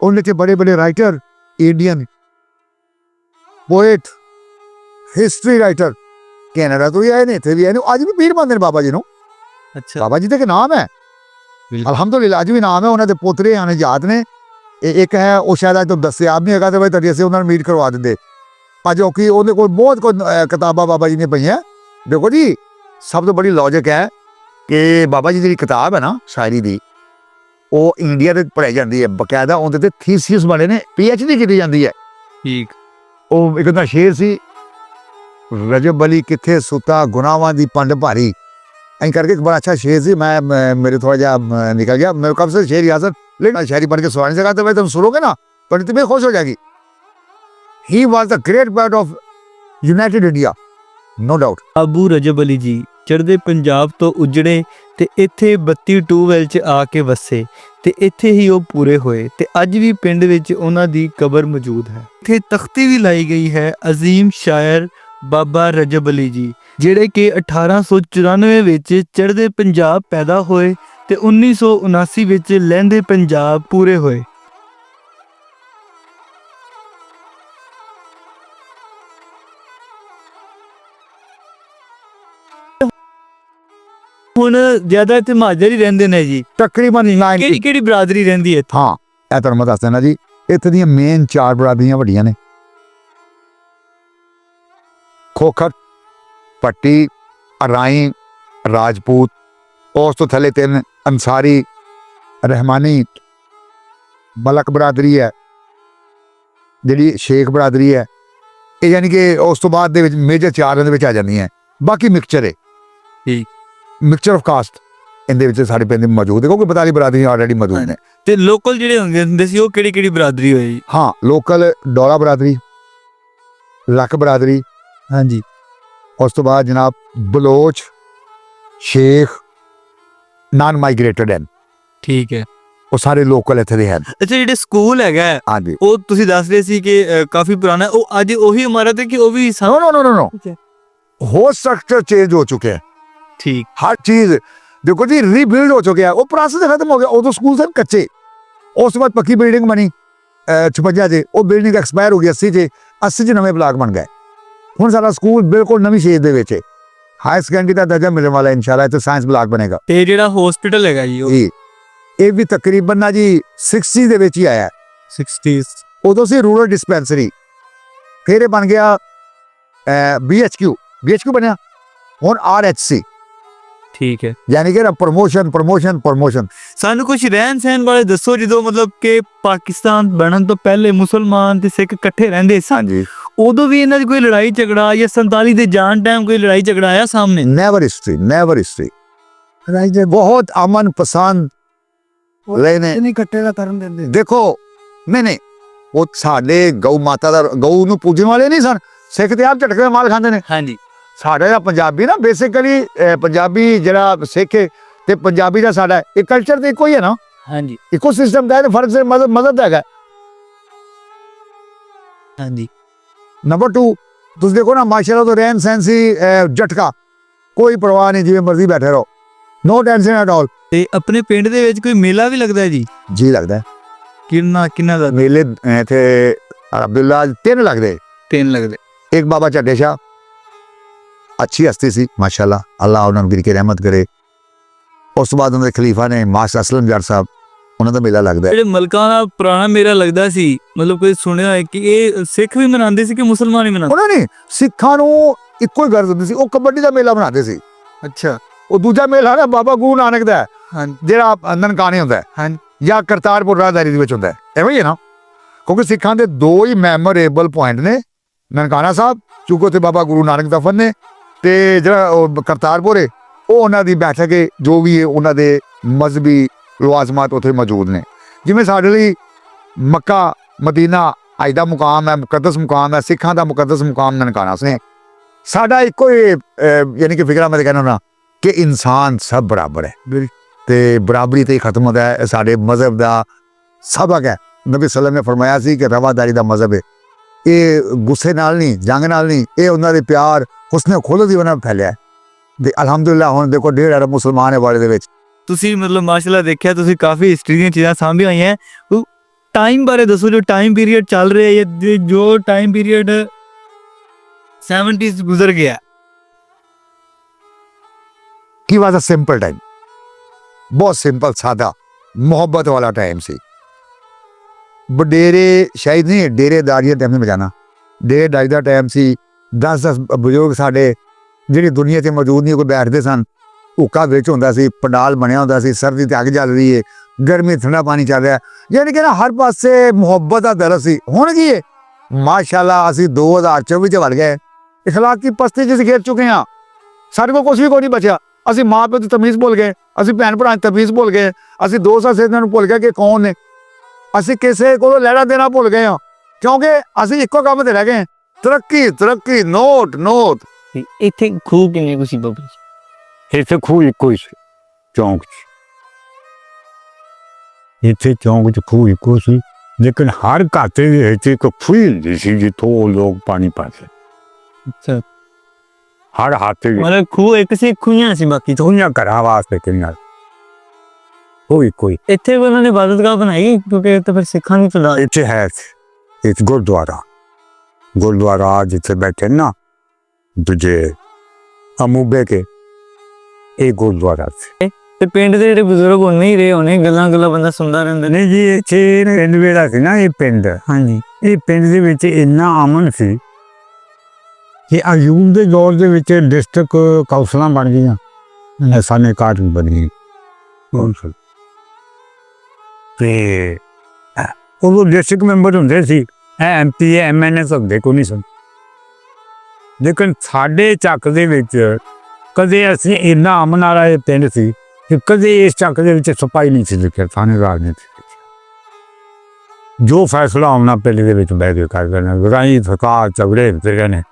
ਉਹਨੇ ਚ ਬੜੇ ਬੜੇ writer Indian poet history writer Canada ਤੋਂ ਵੀ ਆਏ ਨੇ ਇੱਥੇ ਵੀ ਆਏ ਨੇ ਅੱਜ ਵੀ ਪੀਰ ਮੰਨਦੇ ਨੇ ਬਾਬਾ ਜੀ ਨੂੰ। ਅੱਛਾ। ਬਾਬਾ ਜੀ ਦਾ ਇੱਕ ਨਾਮ ਹੈ। ਅਲਹਮਦੁਲਿਲਾ ਅੱਜ ਵੀ ਨਾਮ ਹੈ ਉਹਨਾਂ ਦੇ ਪੋਤਰੇ ਆਨੇ ਯਾਦ ਨੇ। ਇਹ ਇੱਕ ਹੈ ਉਹ ਸ਼ਾਇਦ ਅੱਜ ਤੋਂ ਦੱਸਿਆ ਨਹੀਂ ਹੈਗਾ ਤੇ ਬਈ ਤੁਹਾਡੀ ਅਸੀਂ ਉਹਨਾਂ ਨੂੰ ਮੀਟ ਕਰਵਾ ਦਿੰਦੇ। ਪਰ ਜੋ ਕਿ ਉਹਦੇ ਕੋਲ ਬਹੁਤ ਕੋਈ ਅਹ, ਕਿਤਾਬਾਂ ਬਾਬਾ ਜੀ ਨੇ ਪਈਆਂ ਦੇਖੋ ਜੀ ਸਭ ਤੋਂ ਬੜੀ ਲੌਜਿਕ ਹੈ ਕਿ ਬਾਬਾ ਜੀ ਦੀ ਜਿਹੜੀ ਕਿਤਾਬ ਹੈ ਨਾ ਸ਼ਾਇਰੀ ਦੀ ਉਹ ਇੰਡੀਆ ਦੇ ਪੜ੍ਹਾਈ ਜਾਂਦੀ ਹੈ ਬਕਾਇਦਾ ਉਹਦੇ ਤੇ ਥੀਸਿਸ ਬਣੇ ਨੇ ਡੀ ਕੀਤੀ ਜਾਂਦੀ ਹੈ ਠੀਕ ਉਹ ਇੱਕ ਦਾ ਸ਼ੇਰ ਸੀ ਰਜਬ ਅਲੀ ਕਿੱਥੇ ਸੁਤਾ ਗੁਨਾਹਾਂ ਦੀ ਪੰਡ ਭਾਰੀ ਐਂ ਕਰਕੇ ਇੱਕ ਬੜਾ ਅੱਛਾ ਸ਼ੇਰ ਸੀ ਮੈਂ ਮੈਂ- ਮੇਰੇ ਥੋੜਾ ਜਿਹਾ ਅਮ, ਨਿਕਲ ਗਿਆ ਮੇਰੇ ਕਬ ਸੇ शेर याद है लेकिन शायरी पढ़ के सुना नहीं सका तो भाई तुम सुनोगे ना तो तुम्हें खुश हो जाएगी He was a great part of United India, no doubt. Abu ਰਜਬ ਅਲੀ ਜੀ ਚੜ੍ਹਦੇ ਪੰਜਾਬ ਤੋਂ ਉਜੜੇ ਤੇ ਇੱਥੇ 32 ਟੂਵੈਲ 'ਚ ਆ ਕੇ ਵਸੇ ਤੇ ਇੱਥੇ ਹੀ ਉਹ ਪੂਰੇ ਹੋਏ ਤੇ ਅੱਜ ਵੀ ਪਿੰਡ ਵਿੱਚ ਉਹਨਾਂ ਦੀ ਕਬਰ ਮੌਜੂਦ ਹੈ ਇੱਥੇ ਤਖਤੀ ਵੀ ਲਾਈ ਗਈ ਹੈ ਅਜ਼ੀਮ ਸ਼ਾਇਰ ਬਾਬਾ ਰਜਬ ਅਲੀ ਜੀ ਜਿਹੜੇ ਕਿ 1894 ਵਿੱਚ ਚੜ੍ਹਦੇ ਪੰਜਾਬ ਪੈਦਾ ਹੋਏ ਤੇ 1979 ਵਿੱਚ ਲਹਿੰਦੇ ਪੰਜਾਬ ਪੂਰੇ ਹੋਏ ਹੁਣ ਜ਼ਿਆਦਾ ਇੱਥੇ ਮਾਜਰ ਹੀ ਰਹਿੰਦੇ ਨੇ ਜੀ। ਤਕਰੀਬਨ 90 ਕਿਹੜੀ ਕਿਹੜੀ ਬਰਾਦਰੀ ਰਹਿੰਦੀ ਹੈ ਹਾਂ ਇਹ ਤੁਹਾਨੂੰ ਮੈਂ ਦੱਸ ਦੇਣਾ ਜੀ ਇੱਥੇ ਦੀਆਂ ਮੇਨ ਚਾਰ ਬਰਾਦਰੀਆਂ ਵੱਡੀਆਂ ਨੇ। ਖੋਖਰ ਪੱਟੀ ਅਰਾਈ ਰਾਜਪੂਤ ਉਸ ਤੋਂ ਥੱਲੇ ਤਿੰਨ ਅੰਸਾਰੀ ਰਹਿਮਾਨੀ ਬਲਕ ਬਰਾਦਰੀ ਹੈ ਜਿਹੜੀ ਸ਼ੇਖ ਬਰਾਦਰੀ ਹੈ। ਇਹ ਯਾਨੀ ਕਿ ਉਸ ਤੋਂ ਬਾਅਦ ਦੇ ਵਿੱਚ ਮੇਜਰ ਚਾਰਾਂ ਦੇ ਵਿੱਚ ਆ ਜਾਂਦੀਆਂ ਬਾਕੀ ਮਿਕਸਚਰ ਹੈ। ਠੀਕ। ਮਿਕਸਚਰ ਆਫ ਕਾਸਟ ਇਹਦੇ ਵਿੱਚ ਸਾਡੇ ਪਿੰਡ ਮੌਜੂਦ ਹੈ ਕਿਉਂਕਿ 42 ਬਰਾਦਰੀਆਂ ਆਲਰੇਡੀ ਮੌਜੂਦ ਨੇ। ਤੇ ਲੋਕਲ ਜਿਹੜੇ ਹੁੰਦੇ ਹੁੰਦੇ ਸੀ ਉਹ ਕਿਹੜੀ ਕਿਹੜੀ ਬਰਾਦਰੀ ਹੋਈ? ਹਾਂ ਲੋਕਲ ਡੋਲਾ ਬਰਾਦਰੀ ਲੱਖ ਬਰਾਦਰੀ ਹਾਂਜੀ। ਉਸ ਤੋਂ ਬਾਅਦ ਜਨਾਬ ਬਲੋਚ ਸ਼ੇਖ ਨਾਨ ਮਾਈਗ੍ਰੇਟਡ ਹਨ। ਠੀਕ ਹੈ। ਉਹ ਸਾਰੇ ਲੋਕਲ ਇੱਥੇ ਦੇ ਹਨ। ਅੱਛਾ ਜਿਹੜੇ ਸਕੂਲ ਹੈਗਾ ਹਾਂਜੀ। ਉਹ ਤੁਸੀਂ ਦੱਸ ਰਹੇ ਸੀ ਕਿ ਕਾਫੀ ਪੁਰਾਣਾ। ਉਹ ਅੱਜ ਉਹੀ ਇਮਾਰਤ ਹੈ ਕਿ ਉਹ ਵੀ ਨੋ ਨੋ ਨੋ ਨੋ ਅੱਛਾ। ਹੋ ਸਟਰਕਚਰ ਚੇਂਜ ਹੋ ਚੁੱਕੇ ਹੈ। ਠੀਕ। ਹਰ ਚੀਜ਼ ਦੇਖੋ ਜੀ ਰੀਬਿਲਡ ਹੋ ਚੁੱਕਿਆ। ਉਹ ਪ੍ਰੋਸੈਸ ਖਤਮ ਹੋ ਗਿਆ। ਉਦੋਂ ਸਕੂਲ ਸਨ ਕੱਚੇ। ਉਸ ਤੋਂ ਬਾਅਦ ਪੱਕੀ ਬਿਲਡਿੰਗ ਬਣੀ ਅਹ 56 ਜੇ। ਉਹ ਬਿਲਡਿੰਗ ਐਕਸਪਾਇਰ ਹੋ ਗਈ 80 ਜੇ। 80 ਚ ਨਵੇਂ ਬਲਾਕ ਬਣ ਗਏ। ਹੁਣ ਸਾਡਾ ਸਕੂਲ ਬਿਲਕੁਲ ਨਵੀਂ ਸ਼ੇਪ ਦੇ ਵਿੱਚ ਹੈ। ਹਾਈ ਸੈਕੰਡਰੀ ਦਾ ਦਰਜਾ ਮਿਲਣ ਵਾਲਾ ਇਨਸ਼ਾਅੱਲਾ ਇੱਥੇ ਸਾਇੰਸ ਬਲਾਕ ਬਣੇਗਾ। ਤੇ ਜਿਹੜਾ ਹਸਪੀਟਲ ਹੈਗਾ ਜੀ ਉਹ? ਜੀ। ਇਹ ਵੀ ਤਕਰੀਬਨ ਨਾ ਜੀ 60 ਦੇ ਵਿੱਚ ਹੀ ਆਇਆ 60s ਉਦੋਂ ਸੀ ਰੂਰਲ ਡਿਸਪੈਂਸਰੀ ਫਿਰ ਇਹ ਬਣ ਗਿਆ BHQ BHQ ਬਣਿਆ। ਹੁਣ RHC ਠੀਕ ਹੈ। ਯਾਨੀ ਕਿ ਪ੍ਰੋਮੋਸ਼ਨ ਪ੍ਰੋਮੋਸ਼ਨ ਪ੍ਰੋਮੋਸ਼ਨ ਸਾਨੂੰ ਕੁਝ ਰਹਿਣ ਸਹਿਣ ਬਾਰੇ ਦੱਸੋ ਜਦੋਂ ਮਤਲਬ ਕਿ ਪਾਕਿਸਤਾਨ ਬਣਨ ਤੋਂ ਪਹਿਲੇ ਮੁਸਲਮਾਨ ਤੇ ਸਿੱਖ ਇਕੱਠੇ ਰਹਿੰਦੇ ਸਨ ਹਾਂਜੀ। ਉਦੋਂ ਵੀ ਇਹਨਾਂ ਦੀ ਕੋਈ ਲੜਾਈ ਝਗੜਾ ਜਾਂ 47 ਦੇ ਜਾਣ ਟਾਈਮ ਕੋਈ ਲੜਾਈ ਝਗੜਾ ਆਇਆ ਸਾਹਮਣੇ? Never history never history right ਬਹੁਤ ਅਮਨ ਪਸੰਦ ਰਹੇ ਨੇ। ਨਹੀਂ ਕੱਟੇ ਦਾ ਕਰਨ ਦਿੰਦੇ ਦੇਖੋ ਨਹੀਂ ਨਹੀਂ ਉਹ ਸਾਡੇ ਗਊ ਮਾਤਾ ਦਾ ਗਊ ਨੂੰ ਪੂਜਣ ਵਾਲੇ ਨਹੀਂ ਸਨ। ਸਿੱਖ ਤੇ ਆਪ ਝਟਕੇ ਮਾਲ ਖਾਂਦੇ ਨੇ। ਹਾਂਜੀ। ਸਾਡੇ ਦਾ ਪੰਜਾਬੀ ਨਾ ਬੇਸਿਕਲੀ ਪੰਜਾਬੀ ਜਿਹੜਾ ਸਿੱਖ ਤੇ ਪੰਜਾਬੀ ਦਾ ਸਾਡਾ ਇਹ ਕਲਚਰ ਤੇ ਇੱਕੋ ਹੀ ਹੈ ਨਾ? ਹਾਂਜੀ। ਇੱਕੋ ਸਿਸਟਮ ਦਾ ਫ਼ਰਕ ਮਜ਼ਹਬ ਮਜ਼ਹਬ ਦਾ ਹੈਗਾ। ਹਾਂਜੀ। ਨੰਬਰ 2 ਤੁਸੀਂ ਦੇਖੋ ਨਾ ਮਾਸ਼ਾਅੱਲਾ ਤੋਂ ਰਹਿਣ ਸਹਿਣ ਸੀ ਕੋਈ ਪਰਵਾਹ ਨਹੀਂ ਜਿਵੇਂ ਮਰਜ਼ੀ ਬੈਠੇ ਰਹੋ। ਨੋ ਟੈਨਸ਼ਨ ਐਟ ਆਲ ਤੇ ਆਪਣੇ ਪਿੰਡ ਦੇ ਵਿੱਚ ਕੋਈ ਮੇਲਾ ਵੀ ਲੱਗਦਾ ਜੀ? ਜੀ ਲੱਗਦਾ। ਕਿੰਨਾ ਕਿੰਨਾ ਦਾ? ਮੇਲੇ ਇੱਥੇ ਅਬਦੁੱਲਾ ਤਿੰਨ ਲੱਗਦੇ। ਤਿੰਨ ਲੱਗਦੇ। ਇੱਕ ਬਾਬਾ ਚੱਡੇ ਸ਼ਾਹ ਅੱਛੀ ਹਸਤੀ ਸੀ ਮਾਸ਼ਾਅੱਲਾ ਅੱਲਾਹ ਉਹਨਾਂ ਨੂੰ ਗਿਰ ਕੇ ਰਹਿਮਤ ਕਰੇ। ਉਸ ਤੋਂ ਬਾਅਦ ਉਹਨਾਂ ਦੇ ਖਲੀਫਾ ਨੇ ਮਾਸਟਰ ਅਸਲਮ ਜੱਟ ਸਾਹਿਬ ਉਹਨਾਂ ਦਾ ਮੇਲਾ ਲੱਗਦਾ ਜਿਹੜੇ ਮਲਕਾਂ ਦਾ ਪੁਰਾਣਾ ਮੇਲਾ ਲੱਗਦਾ ਸੀ ਮਤਲਬ ਕੋਈ ਸੁਣਿਆ ਹੈ ਕਿ ਇਹ ਸਿੱਖ ਵੀ ਮਨਾਉਂਦੇ ਸੀ ਕਿ ਮੁਸਲਮਾਨ ਹੀ ਮਨਾਉਂਦੇ ਉਹਨਾਂ ਨੇ ਸਿੱਖਾਂ ਨੂੰ ਇੱਕੋ ਹੀ ਗਰਜ ਹੁੰਦੀ ਸੀ ਉਹ ਕਬੱਡੀ ਦਾ ਮੇਲਾ ਬਣਾਉਂਦੇ ਸੀ। ਅੱਛਾ। ਉਹ ਦੂਜਾ ਮੇਲਾ ਨਾ ਬਾਬਾ ਗੁਰੂ ਨਾਨਕ ਦਾ ਜਿਹੜਾ ਨਨਕਾਣੇ ਹੁੰਦਾ ਹੈ। ਜਾਂ ਕਰਤਾਰਪੁਰ ਰਾਹਦਾਰੀ ਦੇ ਵਿੱਚ ਹੁੰਦਾ ਹੈ। ਐਵੇਂ ਹੀ ਹੈ ਨਾ? ਕਿਉਂਕਿ ਸਿੱਖਾਂ ਦੇ ਦੋ ਹੀ ਮੈਮੋਰੇਬਲ ਪੁਆਇੰਟ ਨੇ ਨਨਕਾਣਾ ਸਾਹਿਬ ਚੁੱਕੋ ਤੇ ਬਾਬਾ ਗੁਰੂ ਨਾਨਕ ਦਫਨ ਨੇ ਤੇ ਜਿਹੜਾ ਉਹ ਕਰਤਾਰਪੁਰ ਹੈ ਉਹ ਉਹਨਾਂ ਦੀ ਬੈਠਕ ਹੈ ਜੋ ਵੀ ਹੈ ਉਹਨਾਂ ਦੇ ਮਜ਼ਹਬੀ ਲਵਾਜ਼ਮਾਤ ਉੱਥੇ ਮੌਜੂਦ ਨੇ। ਜਿਵੇਂ ਸਾਡੇ ਲਈ ਮੱਕਾ ਮਦੀਨਾ ਅੱਜ ਦਾ ਮੁਕਾਮ ਹੈ ਮੁਕੱਦਸ ਮੁਕਾਮ ਹੈ ਸਿੱਖਾਂ ਦਾ ਮੁਕੱਦਸ ਮੁਕਾਮ ਨਨਕਾਣਾ ਸਿੰਘ ਸਾਡਾ ਇੱਕੋ ਹੀ ਯਾਨੀ ਕਿ ਫਿਕਰਾ ਮੈਂ ਤਾਂ ਕਹਿੰਦਾ ਨਾ ਕਿ ਇਨਸਾਨ ਸਭ ਬਰਾਬਰ ਹੈ। ਤੇ ਬਰਾਬਰੀ ਤੇ ਹੀ ਖਤਮ ਹੁੰਦਾ ਹੈ ਸਾਡੇ ਮਜ਼ਹਬ ਦਾ ਸਬਕ ਹੈ। ਨਬੀ ਸੱਲਮ ਨੇ ਫਰਮਾਇਆ ਸੀ ਕਿ ਰਵਾਦਾਰੀ ਦਾ ਮਜ਼ਹਬ ਹੈ ਇਹ ਗੁੱਸੇ ਨਾਲ ਨਹੀਂ ਜੰਗ ਨਾਲ ਨਹੀਂ ਇਹ ਉਹਨਾਂ ਦੇ ਪਿਆਰ ਹੁਸਨੇ ਖੁੱਲ੍ਹ ਦੀ ਉਹਨਾਂ ਫੈਲਿਆ। ਤੇ ਅਲਹਮਦੁਲਿਲਾ ਹੁਣ ਦੇਖੋ ਡੇਢ ਅਰਬ ਮੁਸਲਮਾਨ ਹੈ ਵਾਲੇ ਦੇ ਵਿੱਚ। ਤੁਸੀਂ ਮਤਲਬ ਮਾਸ਼ਾਅੱਲਾ ਦੇਖਿਆ ਤੁਸੀਂ ਕਾਫੀ ਹਿਸਟਰੀ ਦੀਆਂ ਚੀਜ਼ਾਂ ਸਾਂਭੀਆਂ ਹੋਈਆਂ ਉਹ ਟਾਈਮ ਬਾਰੇ ਦੱਸੋ ਜੋ ਟਾਈਮ ਪੀਰੀਅਡ ਚੱਲ ਰਿਹਾ ਹੈ ਜੋ ਟਾਈਮ ਪੀਰੀਅਡ 70s ਗੁਜ਼ਰ ਗਿਆ ਕੀ ਵਾਸ ਅ ਸਿੰਪਲ ਟਾਈਮ ਬਹੁਤ ਸਿੰਪਲ ਸਾਦਾ ਮੁਹੱਬਤ ਵਾਲਾ ਟਾਈਮ ਸੀ। ਬਡੇਰੇ ਸ਼ਾਇਦ ਨਹੀਂ ਡੇਰੇਦਾਰੀਆਂ ਟਾਈਮ ਨਹੀਂ ਬਜਾਣਾ ਡੇਰੇਦਾਰੀ ਦਾ ਟਾਈਮ ਸੀ 10 10 ਬਜ਼ੁਰਗ ਸਾਡੇ ਜਿਹੜੀ ਦੁਨੀਆ ਤੇ ਮੌਜੂਦ ਨਹੀਂ ਕੋਈ ਬੈਠਦੇ ਸਨ ਹੁੱਕਾ ਵਿੱਚ ਹੁੰਦਾ ਸੀ ਪੰਡਾਲ ਬਣਿਆ ਹੁੰਦਾ ਸੀ ਸਰਦੀ ਤੇ ਅੱਗ ਜਲ ਰਹੀ ਹੈ ਗਰਮੀ ਠੰਡਾ ਪਾਣੀ ਚੱਲ ਰਿਹਾ ਯਾਨੀ ਕਿ ਨਾ ਹਰ ਪਾਸੇ ਮੁਹੱਬਤ ਦਾ ਦਰਸ ਸੀ ਹੁਣ ਕੀ ਹੈ ਮਾਸ਼ਾਅੱਲਾ ਅਸੀਂ 2024 ਚ ਵੜ ਗਏ اخلاقی ਪਸਤੀ ਜਿਸ ਘੇਰ ਚੁੱਕੇ ਹਾਂ ਸਾਡੇ ਕੋਲ ਕੁਝ ਵੀ ਕੋਈ ਨਹੀਂ ਬਚਿਆ ਅਸੀਂ ਮਾਂ ਪਿਓ ਦੀ ਤਮੀਜ਼ ਭੁੱਲ ਗਏ ਅਸੀਂ ਭੈਣ ਭਰਾ ਦੀ ਤਮੀਜ਼ ਭੁੱਲ ਗਏ ਅਸੀਂ ਦੋਸਤਾਂ ਸੇਧਾਂ ਨੂੰ ਭੁੱਲ ਗਏ ਕਿ ਕੌਣ ਨੇ ਅਸੀਂ ਕਿਸੇ ਕੋਲੋਂ ਲੈਣਾ ਦੇਣਾ ਭੁੱਲ ਗਏ ਹਾਂ। ਕਿਉਂਕਿ ਅਸੀਂ ਇੱਕੋ ਕੰਮ ਤੇ ਰਹਿ ਗਏ ਹਾਂ। ਤਰੱਕੀ ਤਰੱਕੀ ਨੋਟ ਨੋਟ। ਇੱਥੇ ਖੂਹ ਕਿੰਨੇ ਕੁ ਸੀ ਬਾਬੂ ਜੀ? ਇੱਥੇ ਖੂਹ ਇੱਕੋ ਹੀ ਸੀ ਚੌਂਕ 'ਚ। ਇੱਥੇ ਚੌਂਕ 'ਚ ਖੂਹ ਇੱਕੋ ਸੀ ਲੇਕਿਨ ਹਰ ਘਾਤੇ ਦੇ ਵਿੱਚ ਇੱਕ ਖੂਹ ਹੁੰਦੀ ਸੀ ਜਿੱਥੋਂ ਲੋਕ ਪਾਣੀ ਪਾਉਂਦੇ। ਅੱਛਾ। ਹਰ ਹਾਤੇ ਮਤਲਬ ਖੂਹ ਇੱਕ ਸੀ ਖੂਹਾਂ ਸੀ ਬਾਕੀ? ਤੋਂ ਦੁਨੀਆ ਘਰਾਂ ਵਾਸਤੇ ਕਿੰਨਾ ਕੋਈ ਕੋਈ। ਇੱਥੇ ਵੀ ਉਹਨਾਂ ਨੇ ਇਬਾਦਤਗਾਹ ਬਣਾਈ ਕਿਉਂਕਿ ਇੱਥੇ ਫਿਰ ਸਿੱਖਾਂ ਦੀ ਤਲਾ ਇੱਥੇ ਹੈ ਇੱਕ ਗੁਰਦੁਆਰਾ। ਗੁਰਦੁਆਰਾ ਜਿੱਥੇ ਬੈਠੇ ਨਾ ਦੂਜੇ ਅਮੂਬੇ ਕੇ ਇਹ ਗੁਰਦੁਆਰਾ ਸੀ ਤੇ ਪਿੰਡ ਦੇ ਜਿਹੜੇ ਬਜ਼ੁਰਗ ਹੁਣ ਨਹੀਂ ਰਹੇ ਹੋਣੇ ਗੱਲਾਂ ਗੱਲਾਂ ਬੰਦਾ ਸੁਣਦਾ ਰਹਿੰਦਾ। ਨੇ ਨਹੀਂ ਜੀ ਇੱਥੇ ਪਿੰਡ ਵੇੜਾ ਸੀ ਨਾ ਇਹ ਪਿੰਡ। ਹਾਂਜੀ। ਇਹ ਪਿੰਡ ਦੇ ਵਿੱਚ ਇੰਨਾ ਅਮਨ ਸੀ ਕਿ ਅਯੂਬ ਦੇ ਦੌਰ ਦੇ ਵਿੱਚ ਡਿਸਟ੍ਰਿਕਟ ਕੌਂਸਲਾਂ ਬਣ ਗਈਆਂ। ਐਸਾ ਨੇ ਕਾਰਜ ਬਣੀ ਕੌਂਸਲ। ਤੇ ਉਦੋਂ ਡਿਸਟ੍ਰਿਕਟ ਮੈਂਬਰ ਹੁੰਦੇ ਸੀ ਐਮਪੀ ਐਮਐਨਏ ਹੁੰਦੇ ਕੋਈ ਨਹੀਂ ਸਨ। ਲੇਕਿਨ ਸਾਡੇ ਚੱਕ ਦੇ ਵਿੱਚ ਕਦੇ ਅਸੀਂ ਇੰਨਾ ਅਮਨ ਵਾਲਾ ਇਹ ਪਿੰਡ ਸੀ ਕਿ ਕਦੇ ਇਸ ਚੱਕ ਦੇ ਵਿੱਚ ਸਪਾਈ ਨਹੀਂ ਸੀ ਲਿਖਿਆ ਥਾਣੇਦਾਰ ਨੇ ਜੋ ਫੈਸਲਾ ਆਉਣਾ ਪਿੰਡ ਦੇ ਵਿੱਚ ਬਹਿ ਕੇ ਕਰ ਦੇਣਾ ਲੜਾਈ ਥਕਾ ਝਗੜੇ ਹੁੰਦੇ ਨੇ,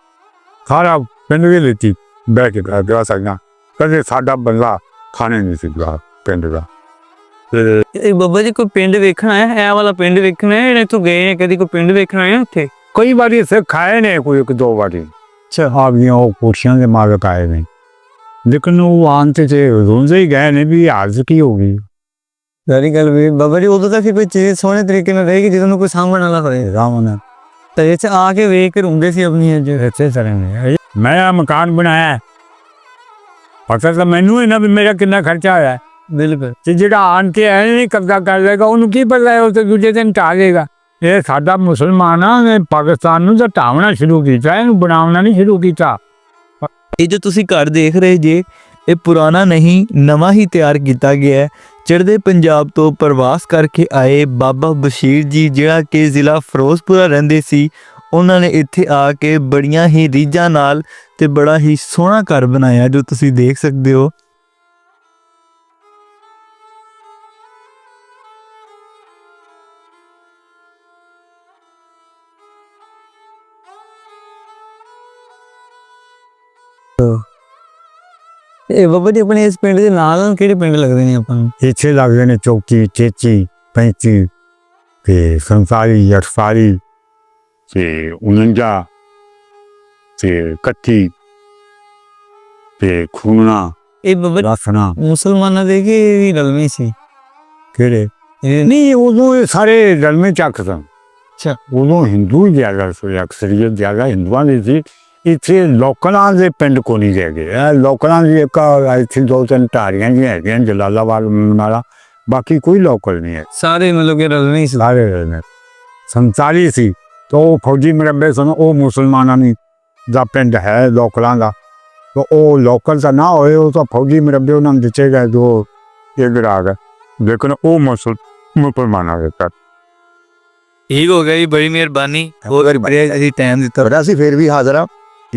ਸਾਰਾ ਪਿੰਡ ਦੇ ਵਿੱਚ ਬਹਿ ਕੇ ਕਰ ਦਿਆ ਸਕਦਾ। ਕਦੇ ਸਾਡਾ ਬੰਦਾ ਖਾਣੇ ਨਹੀਂ ਸੀ ਗਿਆ ਪਿੰਡ ਦਾ। ਇਹ ਬਾਬਾ ਜੀ ਕੋਈ ਪਿੰਡ ਵੇਖਣਾ ਹੈ ਇਹ ਵਾਲਾ ਪਿੰਡ ਵੇਖਣਾ ਹੈ ਇੱਥੋਂ ਗਏ ਨੇ ਕਦੀ ਕੋਈ ਪਿੰਡ ਵੇਖਣਾ ਹੈ ਉੱਥੇ? ਕਈ ਵਾਰੀ ਇੱਥੇ ਖਾਏ ਨੇ ਕੋਈ ਇੱਕ ਦੋ ਵਾਰੀ। ਅੱਛਾ। ਆਪਦੀਆਂ ਉਹ ਕੋਠੀਆਂ ਦੇ ਮਾਲਕ ਆਏ ਨੇ। ਲੇਕਿਨ ਉਹ ਆਉਣ ਤੇ ਤੇ ਰੋਂਦੇ ਹੀ ਗਏ ਨੇ ਵੀ ਹਾਲਤ ਕੀ ਹੋ ਗਈ। ਸਾਰੀ ਗੱਲ ਵੀ ਬਾਬਾ ਜੀ ਉਦੋਂ ਤਾਂ ਫਿਰ ਕੋਈ ਚੀਜ਼ ਸੋਹਣੇ ਤਰੀਕੇ ਨਾਲ ਰਹੇਗੀ ਜਦੋਂ ਨੂੰ ਕੋਈ ਸਾਂਭਣ ਵਾਲਾ ਹੋਏ। ਰਾਮਨ ਤੇ ਚ ਆ ਕੇ ਵੇਖ ਕੇ ਹੁੰਦੇ ਸੀ ਆਪਣੀਆਂ ਜੋ ਇੱਥੇ ਕਰਾਂਗੇ ਮੈਂ ਆ ਮਕਾਨ ਬਣਾਇਆ। ਪਤਾ ਤਾਂ ਮੈਨੂੰ ਇਹਨਾਂ ਵੀ ਮੇਰਾ ਕਿੰਨਾ ਖਰਚਾ ਆਇਆ। ਬਿਲਕੁਲ। ਤੇ ਜਿਹੜਾ ਆਣ ਕੇ ਐ ਨਹੀਂ ਕਬਜ਼ਾ ਕਰ ਲੇਗਾ ਉਹਨੂੰ ਕੀ ਪਤਾ ਉਹ ਤੇ ਦੂਜੇ ਦਿਨ ਢਾਹ ਲੇਗਾ ਇਹ ਸਾਡਾ ਮੁਸਲਮਾਨਾਂ ਨੇ ਪਾਕਿਸਤਾਨ ਨੂੰ ਤਾਂ ਢਾਵਣਾ ਸ਼ੁਰੂ ਕੀਤਾ, ਇਹਨੂੰ ਬਣਾਉਣਾ ਨਹੀਂ ਸ਼ੁਰੂ ਕੀਤਾ। ਇਹ ਜੋ ਤੁਸੀਂ ਘਰ ਦੇਖ ਰਹੇ ਜੇ, ਇਹ ਪੁਰਾਣਾ ਨਹੀਂ, ਨਵਾਂ ਹੀ ਤਿਆਰ ਕੀਤਾ ਗਿਆ ਹੈ। ਚੜ੍ਹਦੇ ਪੰਜਾਬ ਤੋਂ ਪ੍ਰਵਾਸ ਕਰਕੇ ਆਏ ਬਾਬਾ ਬਸ਼ੀਰ ਜੀ, ਜਿਹੜਾ ਕਿ ਜ਼ਿਲ੍ਹਾ ਫਿਰੋਜ਼ਪੁਰਾ ਰਹਿੰਦੇ ਸੀ, ਉਹਨਾਂ ਨੇ ਇੱਥੇ ਆ ਕੇ ਬੜੀਆਂ ਹੀ ਰੀਝਾਂ ਨਾਲ ਤੇ ਬੜਾ ਹੀ ਸੋਹਣਾ ਘਰ ਬਣਾਇਆ, ਜੋ ਤੁਸੀਂ ਦੇਖ ਸਕਦੇ ਹੋ। ਇਹ ਬਾਬਾ ਜੀ ਆਪਣੇ ਇਸ ਪਿੰਡ ਦੇ ਨਾਲ ਕਿਹੜੇ ਪਿੰਡ ਲੱਗਦੇ ਨੇ ਆਪਾਂ ਨੂੰ? ਇੱਥੇ ਲੱਗਦੇ ਨੇ ਚੌਕੀ ਚੇਚੀ ਪੈਂਤੀ ਤੇ ਸੰਸਾਰੀ ਅਠਸਾਰੀ ਤੇ 49 ਤੇ ਕੱਤੀ ਤੇ ਖੂਨਾ ਇਹ ਬਾਬਾ ਰਸਨਾ। ਮੁਸਲਮਾਨਾਂ ਦੇ ਕੀ ਵੀ ਰਲਵੇਂ ਸੀ? ਕਿਹੜੇ? ਨਹੀਂ ਉਦੋਂ ਇਹ ਸਾਰੇ ਰਲਵੇਂ ਚੱਕ ਸਨ। ਅੱਛਾ। ਉਦੋਂ ਹਿੰਦੂ ਜ਼ਿਆਦਾ ਸੀ ਅਕਸਰੀਅਤ ਜ਼ਿਆਦਾ ਹਿੰਦੂਆਂ ਦੀ ਸੀ। ਇੱਥੇ ਲੋਕਲਾਂ ਦੇ ਪਿੰਡ ਕੋ ਨਹੀਂ ਰਹਿ ਗਏ ਇਹ ਲੋਕਲਾਂ ਦੀ ਇੱਕ ਇੱਥੇ ਦੋ ਤਿੰਨ ਢਾਰੀਆਂ ਜਿਹੀਆਂ ਹੈਗੀਆਂ ਜਲਾਲਾਬਾਦ ਨਾਲਾ। ਬਾਕੀ ਕੋਈ ਲੋਕਲ ਨਹੀਂ ਹੈ। ਸਾਰੇ ਮਤਲਬ ਕਿ ਰਲਵੇਂ ਹੀ ਸਾਰੇ ਨੇ ਸੰਸਾਰੀ ਸੀ। ਤਾਂ ਉਹ ਫੌਜੀ ਮਰਬੇ ਸਨ ਉਹ ਮੁਸਲਮਾਨਾਂ ਦੀ ਦਾ ਪਿੰਡ ਹੈ ਲੋਕਲਾਂ ਦਾ। ਤਾਂ ਉਹ ਲੋਕਲ ਤਾਂ ਨਾ ਹੋਏ ਉਹ ਤਾਂ ਫੌਜੀ ਮਰਬੇ ਉਹਨਾਂ ਨੂੰ ਦਿੱਤੇ ਗਏ ਜੋ ਇਹ ਆ ਗਏ। ਲੇਕਿਨ ਉਹ ਮੁਸਲ ਮੁਸਲਮਾਨਾਂ ਦੇ ਤੱਕ ਠੀਕ ਹੋ ਗਿਆ ਜੀ ਬੜੀ ਮਿਹਰਬਾਨੀ। ਮਿਹਰਬਾਨੀ। ਅਸੀਂ ਟਾਈਮ ਦਿੱਤਾ। ਤੁਹਾਡਾ ਅਸੀਂ ਫੇਰ ਵੀ ਹਾਜ਼ਰ ਹਾਂ।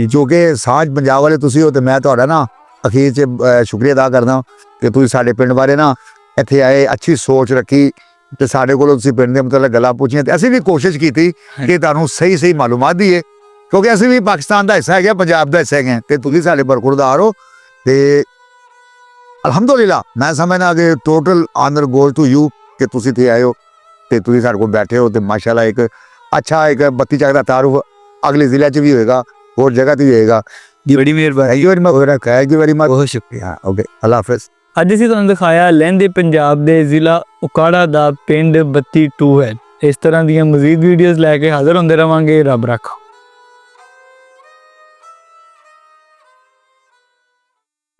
ਜੋ ਕਿ ਸਾਂਝ ਪੰਜਾਬ ਵਾਲੇ ਤੁਸੀਂ ਹੋ ਤੇ ਮੈਂ ਤੁਹਾਡਾ ਨਾ ਅਖੀਰ 'ਚ ਸ਼ੁਕਰੀਆ ਅਦਾ ਕਰਦਾ ਕਿ ਤੁਸੀਂ ਸਾਡੇ ਪਿੰਡ ਬਾਰੇ ਨਾ ਇੱਥੇ ਆਏ ਅੱਛੀ ਸੋਚ ਰੱਖੀ ਤੇ ਸਾਡੇ ਕੋਲੋਂ ਤੁਸੀਂ ਪਿੰਡ ਦੇ ਮਤਲਬ ਗੱਲਾਂ ਪੁੱਛੀਆਂ ਤੇ ਅਸੀਂ ਵੀ ਕੋਸ਼ਿਸ਼ ਕੀਤੀ ਕਿ ਤੁਹਾਨੂੰ ਸਹੀ ਸਹੀ ਮਾਲੂਮਾਤ ਦਈਏ ਕਿਉਂਕਿ ਅਸੀਂ ਵੀ ਪਾਕਿਸਤਾਨ ਦਾ ਹਿੱਸਾ ਹੈਗੇ ਪੰਜਾਬ ਦਾ ਹਿੱਸਾ ਹੈਗੇ ਤੇ ਤੁਸੀਂ ਸਾਡੇ ਬਰਖੁਰਦਾਰ ਹੋ ਤੇ ਅਲਹਮਦੁਲਿਲਾ ਮੈਂ ਸਮਝਦਾ ਕਿ total honour goes to you ਕਿ ਤੁਸੀਂ ਇੱਥੇ ਆਏ ਹੋ ਤੇ ਤੁਸੀਂ ਸਾਡੇ ਕੋਲ ਬੈਠੇ ਹੋ ਤੇ ਮਾਸ਼ਾਅੱਲਾ ਇੱਕ ਅੱਛਾ ਇੱਕ ਬੱਤੀ ਚੱਕ ਦਾ ਤਾਰੁਫ ਅਗਲੇ ਜ਼ਿਲ੍ਹੇ 'ਚ ਵੀ ਹੋਏਗਾ। ਹੋਰ ਜਗ੍ਹਾ ਤੇ ਵੀ ਹੋਏਗਾ ਬੜੀ ਮਿਹਰਬਾਨੀ। You very much thank you very much ਬਹੁਤ ਸ਼ੁਕਰੀਆ। ਓਕੇ ਅੱਲਾ ਹਾਫਿਜ਼ ਅੱਜ ਅਸੀਂ ਤੁਹਾਨੂੰ ਦਿਖਾਇਆ ਲਹਿੰਦੇ ਪੰਜਾਬ ਦੇ ਜ਼ਿਲ੍ਹਾ ਉਕਾੜਾ ਦਾ ਪਿੰਡ 32 ਹੈ। ਇਸ ਤਰ੍ਹਾਂ ਦੀਆਂ ਮਜ਼ੀਦ ਵੀਡੀਓਜ਼ ਲੈ ਕੇ ਹਾਜ਼ਰ ਹੁੰਦੇ ਰਵਾਂਗੇ। ਰੱਬ ਰੱਖੋ।